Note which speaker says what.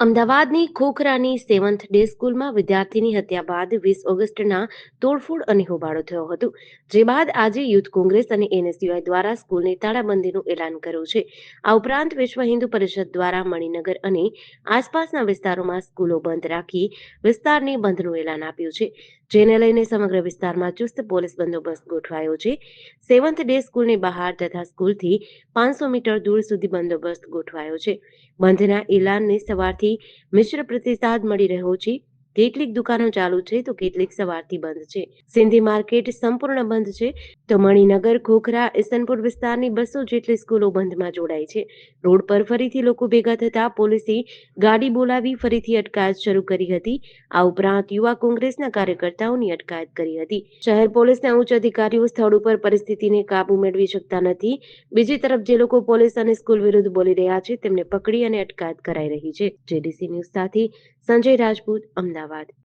Speaker 1: અમદાવાદની ખોખરાની seventh day સ્કૂલમાં વિદ્યાર્થીની હત્યા બાદ વીસ ઓગસ્ટના તોડફોડ અને હોબાળો થયો હતો, જે બાદ આજે યુથ કોંગ્રેસ અને એનએસયુઆઈ દ્વારા સ્કૂલની તાળાબંધીનું એલાન કર્યું છે. આ ઉપરાંત વિશ્વ હિન્દુ પરિષદ દ્વારા મણિનગર અને આસપાસના વિસ્તારોમાં સ્કૂલો બંધ રાખી વિસ્તારને બંધનું એલાન આપ્યું છે, જેને લઈને સમગ્ર વિસ્તારમાં ચુસ્ત પોલીસ બંદોબસ્ત ગોઠવાયો છે. સેવન્થ ડે સ્કૂલની બહાર તથા સ્કૂલથી પાંચસો મીટર દૂર સુધી બંદોબસ્ત ગોઠવાયો છે. બંધના એલાનને સવારથી મિશ્ર પ્રતિસાદ મળી રહ્યો છે. કેટલીક દુકાનો ચાલુ છે તો કેટલીક સવારથી બંધ છે. સિંધી માર્કેટ સંપૂર્ણ બંધ છે. તો મણિનગર ખોખરા ઇસનપુર વિસ્તારની બસો જેટલી સ્કૂલો બંધમાં જોડાઈ છે. રોડ પર ફરીથી લોકો ભેગા થતા પોલીસે ગાડી બોલાવી ફરીથી અટકાયત શરૂ કરી હતી. આ ઉપરાંત યુવા કોંગ્રેસના કાર્યકર્તાઓની અટકાયત કરી હતી. શહેર પોલીસના ઉચ્ચ અધિકારીઓ સ્થળ ઉપર પરિસ્થિતિને કાબુ મેળવી શકતા નથી. બીજી તરફ જે લોકો પોલીસ અને સ્કૂલ વિરુદ્ધ બોલી રહ્યા છે તેમને પકડી અને અટકાયત કરાઈ રહી છે. જેડીસી ન્યૂઝ સાથે સંજય રાજપૂત, અમદાવાદ. discovered